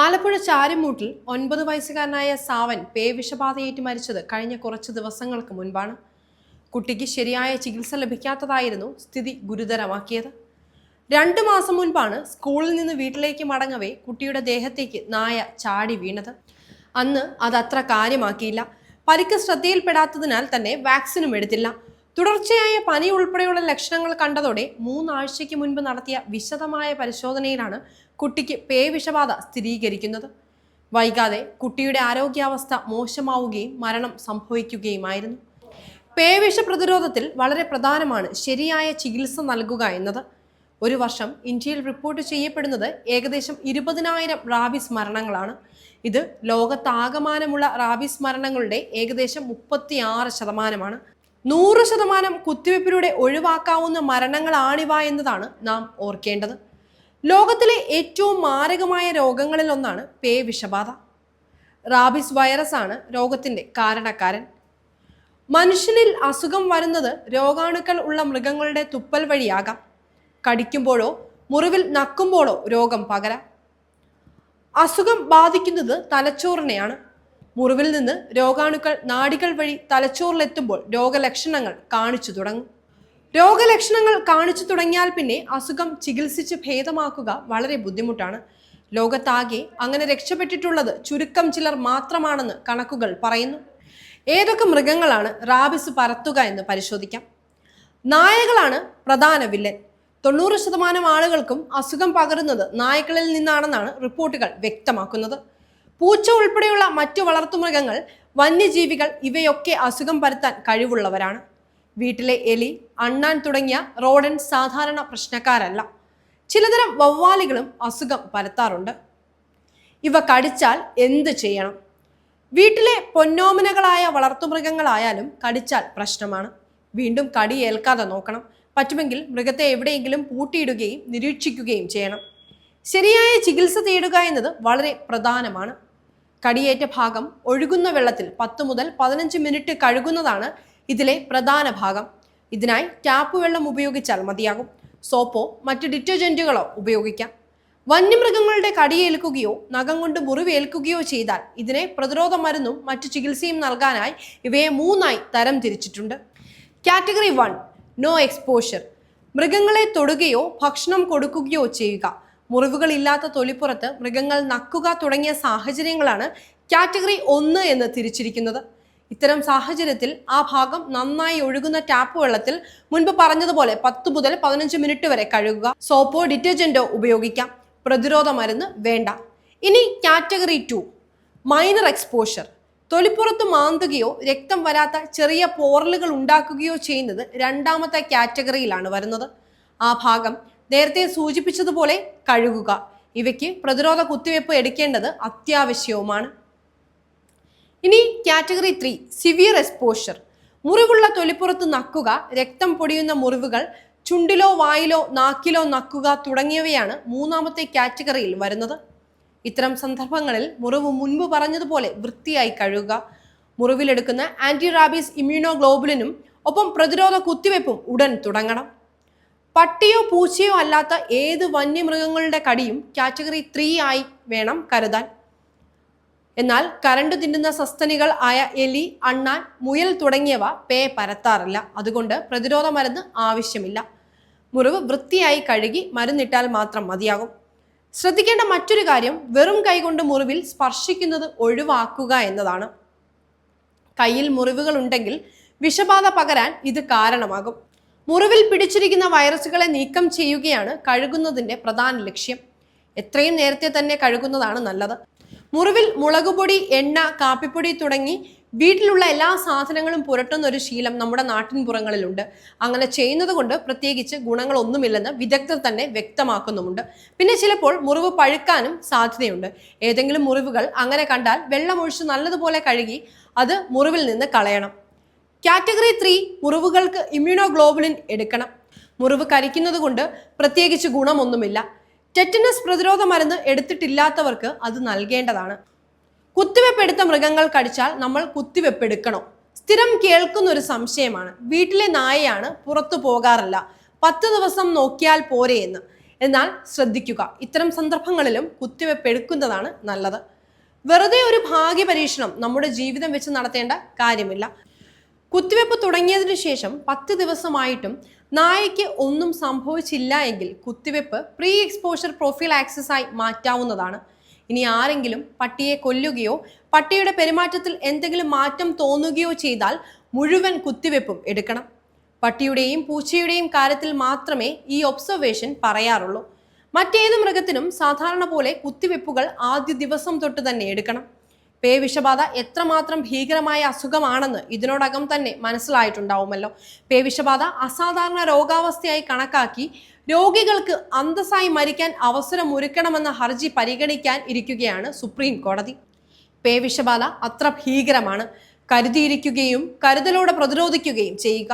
ആലപ്പുഴ ചാരിമൂട്ടിൽ ഒൻപത് വയസ്സുകാരനായ സാവൻ പേവിഷബാധയേറ്റ് മരിച്ചത് കഴിഞ്ഞ കുറച്ച് ദിവസങ്ങൾക്ക് മുൻപാണ്. കുട്ടിക്ക് ശരിയായ ചികിത്സ ലഭിക്കാത്തതായിരുന്നു സ്ഥിതി ഗുരുതരമാക്കിയത്. രണ്ടു മാസം മുൻപാണ് സ്കൂളിൽ നിന്ന് വീട്ടിലേക്ക് മടങ്ങവേ കുട്ടിയുടെ ദേഹത്തേക്ക് നായ ചാടി വീണത്. അന്ന് അതത്ര കാര്യമാക്കിയില്ല. പരിക്ക് ശ്രദ്ധയിൽപ്പെടാത്തതിനാൽ തന്നെ വാക്സിനും എടുത്തില്ല. തുടർച്ചയായ പനി ഉൾപ്പെടെയുള്ള ലക്ഷണങ്ങൾ കണ്ടതോടെ മൂന്നാഴ്ചയ്ക്ക് മുൻപ് നടത്തിയ വിശദമായ പരിശോധനയിലാണ് കുട്ടിക്ക് പേവിഷബാധ സ്ഥിരീകരിക്കുന്നത്. വൈകാതെ കുട്ടിയുടെ ആരോഗ്യാവസ്ഥ മോശമാവുകയും മരണം സംഭവിക്കുകയുമായിരുന്നു. പേവിഷ പ്രതിരോധത്തിൽ വളരെ പ്രധാനമാണ് ശരിയായ ചികിത്സ നൽകുക എന്നത്. ഒരു വർഷം ഇന്ത്യയിൽ റിപ്പോർട്ട് ചെയ്യപ്പെടുന്നത് ഏകദേശം ഇരുപതിനായിരം റാബിസ് മരണങ്ങളാണ്. ഇത് ലോകത്താകമാനമുള്ള റാബിസ് മരണങ്ങളുടെ ഏകദേശം മുപ്പത്തിയാറ് ശതമാനമാണ്. നൂറ് ശതമാനം കുത്തിവയ്പ്പിലൂടെ ഒഴിവാക്കാവുന്ന മരണങ്ങളാണിവ എന്നതാണ് നാം ഓർക്കേണ്ടത്. ലോകത്തിലെ ഏറ്റവും മാരകമായ രോഗങ്ങളിൽ ഒന്നാണ് പേ വിഷബാധ റാബിസ് വൈറസ് ആണ് രോഗത്തിന്റെ കാരണക്കാരൻ. മനുഷ്യനിൽ അസുഖം വരുന്നത് രോഗാണുക്കൾ ഉള്ള മൃഗങ്ങളുടെ തുപ്പൽ വഴിയാകാം. കടിക്കുമ്പോഴോ മുറിവിൽ നക്കുമ്പോഴോ രോഗം പകരാം. അസുഖം ബാധിക്കുന്നത് തലച്ചോറിനെയാണ്. മുറിവിൽ നിന്ന് രോഗാണുക്കൾ നാടികൾ വഴി തലച്ചോറിലെത്തുമ്പോൾ രോഗലക്ഷണങ്ങൾ കാണിച്ചു തുടങ്ങും. രോഗലക്ഷണങ്ങൾ കാണിച്ചു തുടങ്ങിയാൽ പിന്നെ അസുഖം ചികിത്സിച്ച് ഭേദമാക്കുക വളരെ ബുദ്ധിമുട്ടാണ്. ലോകത്താകെ അങ്ങനെ രക്ഷപ്പെട്ടിട്ടുള്ളത് ചുരുക്കം ചിലർ മാത്രമാണെന്ന് കണക്കുകൾ പറയുന്നു. ഏതൊക്കെ മൃഗങ്ങളാണ് റാബിസ് പരത്തുക എന്ന് പരിശോധിക്കാം. നായകളാണ് പ്രധാന വില്ലൻ. തൊണ്ണൂറ് ശതമാനം ആളുകൾക്കും അസുഖം പകരുന്നത് നായ്ക്കളിൽ നിന്നാണെന്നാണ് റിപ്പോർട്ടുകൾ വ്യക്തമാക്കുന്നത്. പൂച്ച ഉൾപ്പെടെയുള്ള മറ്റു വളർത്തുമൃഗങ്ങൾ വന്യജീവികൾ ഇവയൊക്കെ അസുഖം പരത്താൻ കഴിവുള്ളവരാണ്. വീട്ടിലെ എലി അണ്ണാൻ തുടങ്ങിയ റോഡൻ സാധാരണ പ്രശ്നക്കാരല്ല. ചിലതരം വവ്വാലികളും അസുഖം പരത്താറുണ്ട്. ഇവ കടിച്ചാൽ എന്ത് ചെയ്യണം? വീട്ടിലെ പൊന്നോമനകളായ വളർത്തുമൃഗങ്ങളായാലും കടിച്ചാൽ പ്രശ്നമാണ്. വീണ്ടും കടി ഏൽക്കാതെ നോക്കണം. പറ്റുമെങ്കിൽ മൃഗത്തെ എവിടെയെങ്കിലും പൂട്ടിയിടുകയും നിരീക്ഷിക്കുകയും ചെയ്യണം. ശരിയായ ചികിത്സ തേടുക എന്നത് വളരെ പ്രധാനമാണ്. കടിയേറ്റ ഭാഗം ഒഴുകുന്ന വെള്ളത്തിൽ പത്ത് മുതൽ പതിനഞ്ച് മിനിറ്റ് കഴുകുന്നതാണ് ഇതിലെ പ്രധാന ഭാഗം. ഇതിനായി ടാപ്പ് വെള്ളം ഉപയോഗിച്ചാൽ മതിയാകും. സോപ്പോ മറ്റ് ഡിറ്റർജന്റുകളോ ഉപയോഗിക്കാം. വന്യമൃഗങ്ങളുടെ കടിയേൽക്കുകയോ നഖം കൊണ്ട് മുറിവേൽക്കുകയോ ചെയ്താൽ ഇതിനെ പ്രതിരോധ മരുന്നും മറ്റു ചികിത്സയും നൽകാനായി ഇവയെ മൂന്നായി തരം തിരിച്ചിട്ടുണ്ട്. Category one no exposure. മൃഗങ്ങളെ തൊടുകയോ ഭക്ഷണം കൊടുക്കുകയോ ചെയ്യുക. മുറിവുകളില്ലാത്ത തൊലിപ്പുറത്ത് മൃഗങ്ങൾ നക്കുക തുടങ്ങിയ സാഹചര്യങ്ങളാണ് കാറ്റഗറി ഒന്ന് എന്ന് തിരിച്ചിരിക്കുന്നത്. ഇത്തരം സാഹചര്യത്തിൽ ആ ഭാഗം നന്നായി ഒഴുകുന്ന ടാപ്പ് വെള്ളത്തിൽ മുൻപ് പറഞ്ഞതുപോലെ പത്ത് മുതൽ പതിനഞ്ച് മിനിറ്റ് വരെ കഴുകുക. സോപ്പോ ഡിറ്റർജന്റോ ഉപയോഗിക്കാം. പ്രതിരോധ മരുന്ന് വേണ്ട. ഇനി കാറ്റഗറി ടു മൈനർ എക്സ്പോഷർ. തൊലിപ്പുറത്ത് മാന്തുകയോ രക്തം വരാത്ത ചെറിയ പോറലുകൾ ഉണ്ടാക്കുകയോ ചെയ്യുന്നത് രണ്ടാമത്തെ കാറ്റഗറിയിലാണ് വരുന്നത്. ആ ഭാഗം നേരത്തെ സൂചിപ്പിച്ചതുപോലെ കഴുകുക. ഇവയ്ക്ക് പ്രതിരോധ കുത്തിവയ്പ് എടുക്കേണ്ടത് അത്യാവശ്യവുമാണ്. ഇനി കാറ്റഗറി ത്രീ സിവിയർ എക്സ്പോഷർ മുറിവുള്ള തൊലിപ്പുറത്ത് നക്കുക രക്തം പൊടിയുന്ന മുറിവുകൾ ചുണ്ടിലോ വായിലോ നാക്കിലോ നക്കുക തുടങ്ങിയവയാണ് മൂന്നാമത്തെ കാറ്റഗറിയിൽ വരുന്നത്. ഇത്തരം സന്ദർഭങ്ങളിൽ മുറിവ് മുൻപ് പറഞ്ഞതുപോലെ വൃത്തിയായി കഴുകുക. മുറിവിലെടുക്കുന്ന ആന്റി റാബീസ് ഇമ്മ്യൂണോഗ്ലോബുലിനും ഒപ്പം പ്രതിരോധ കുത്തിവയ്പ്പും ഉടൻ തുടങ്ങണം. പട്ടിയോ പൂച്ചയോ അല്ലാത്ത ഏത് വന്യമൃഗങ്ങളുടെ കടിയും കാറ്റഗറി ത്രീ ആയി വേണം കരുതാൻ. എന്നാൽ കരണ്ട് തിന്നുന്ന സസ്തനികൾ ആയ എലി അണ്ണാൻ മുയൽ തുടങ്ങിയവ പേ പരത്താറില്ല. അതുകൊണ്ട് പ്രതിരോധ മരുന്ന് ആവശ്യമില്ല. മുറിവ് വൃത്തിയായി കഴുകി മരുന്നിട്ടാൽ മാത്രം മതിയാകും. ശ്രദ്ധിക്കേണ്ട മറ്റൊരു കാര്യം വെറും കൈകൊണ്ട് മുറിവിൽ സ്പർശിക്കുന്നത് ഒഴിവാക്കുക എന്നതാണ്. കയ്യിൽ മുറിവുകൾ ഉണ്ടെങ്കിൽ വിഷബാധ പകരാൻ ഇത് കാരണമാകും. മുറിവിൽ പിടിച്ചിരിക്കുന്ന വൈറസുകളെ നീക്കം ചെയ്യുകയാണ് കഴുകുന്നതിന്റെ പ്രധാന ലക്ഷ്യം. എത്രയും നേരത്തെ തന്നെ കഴുകുന്നതാണ് നല്ലത്. മുറിവിൽ മുളകുപൊടി എണ്ണ കാപ്പിപ്പൊടി തുടങ്ങി വീട്ടിലുള്ള എല്ലാ സാധനങ്ങളും പുരട്ടുന്ന ഒരു ശീലം നമ്മുടെ നാട്ടിൻപുറങ്ങളിലുണ്ട്. അങ്ങനെ ചെയ്യുന്നത് കൊണ്ട് പ്രത്യേകിച്ച് ഗുണങ്ങളൊന്നുമില്ലെന്ന് വിദഗ്ധർ തന്നെ വ്യക്തമാക്കുന്നുമുണ്ട്. പിന്നെ ചിലപ്പോൾ മുറിവ് പഴുക്കാനും സാധ്യതയുണ്ട്. ഏതെങ്കിലും മുറിവുകൾ അങ്ങനെ കണ്ടാൽ വെള്ളമൊഴിച്ച് നല്ലതുപോലെ കഴുകി അത് മുറിവിൽ നിന്ന് കളയണം. കാറ്റഗറി ത്രീ മുറിവുകൾക്ക് ഇമ്മ്യൂണോഗ്ലോബുലിൻ എടുക്കണം. മുറിവ് കരിക്കുന്നത് കൊണ്ട് പ്രത്യേകിച്ച് ഗുണമൊന്നുമില്ല. ടെറ്റനസ് പ്രതിരോധ മരുന്ന് എടുത്തിട്ടില്ലാത്തവർക്ക് അത് നൽകേണ്ടതാണ്. കുത്തിവെപ്പ് എടുത്ത മൃഗങ്ങൾ കടിച്ചാൽ നമ്മൾ കുത്തിവെപ്പ് എടുക്കണോ സ്ഥിരം കേൾക്കുന്ന ഒരു സംശയമാണ്. വീട്ടിലെ നായയാണ് പുറത്തു പോകാറില്ല. പത്ത് ദിവസം നോക്കിയാൽ പോരെ എന്ന്. എന്നാൽ ശ്രദ്ധിക്കുക ഇത്തരം സന്ദർഭങ്ങളിലും കുത്തിവെപ്പ് എടുക്കുന്നതാണ് നല്ലത്. വെറുതെ ഒരു ഭാഗ്യ പരീക്ഷണം നമ്മുടെ ജീവിതം വെച്ച് നടത്തേണ്ട കാര്യമില്ല. കുത്തിവെപ്പ് തുടങ്ങിയതിനു ശേഷം പത്ത് ദിവസമായിട്ടും നായയ്ക്ക് ഒന്നും സംഭവിച്ചില്ല എങ്കിൽ കുത്തിവെപ്പ് പ്രീ എക്സ്പോഷർ പ്രൊഫൈൽ ആക്സസ് ആയി മാറ്റാവുന്നതാണ്. ഇനി ആരെങ്കിലും പട്ടിയെ കൊല്ലുകയോ പട്ടിയുടെ പെരുമാറ്റത്തിൽ എന്തെങ്കിലും മാറ്റം തോന്നുകയോ ചെയ്താൽ മുഴുവൻ കുത്തിവെപ്പും എടുക്കണം. പട്ടിയുടെയും പൂച്ചയുടെയും കാര്യത്തിൽ മാത്രമേ ഈ ഒബ്സർവേഷൻ പറയാറുള്ളൂ. മറ്റേത് മൃഗത്തിനും സാധാരണ പോലെ കുത്തിവെപ്പുകൾ ആദ്യ ദിവസം തൊട്ട് തന്നെ എടുക്കണം. പേവിഷബാധ എത്രമാത്രം ഭീകരമായ അസുഖമാണെന്ന് ഇതിനോടകം തന്നെ മനസ്സിലായിട്ടുണ്ടാവുമല്ലോ. പേവിഷബാധ അസാധാരണ രോഗാവസ്ഥയായി കണക്കാക്കി രോഗികൾക്ക് അന്തസ്സായി മരിക്കാൻ അവസരമൊരുക്കണമെന്ന ഹർജി പരിഗണിക്കാൻ ഇരിക്കുകയാണ് സുപ്രീം കോടതി. പേവിഷബാധ അത്ര ഭീകരമാണ്. കരുതിയിരിക്കുകയും കരുതലോടെ പ്രതിരോധിക്കുകയും ചെയ്യുക.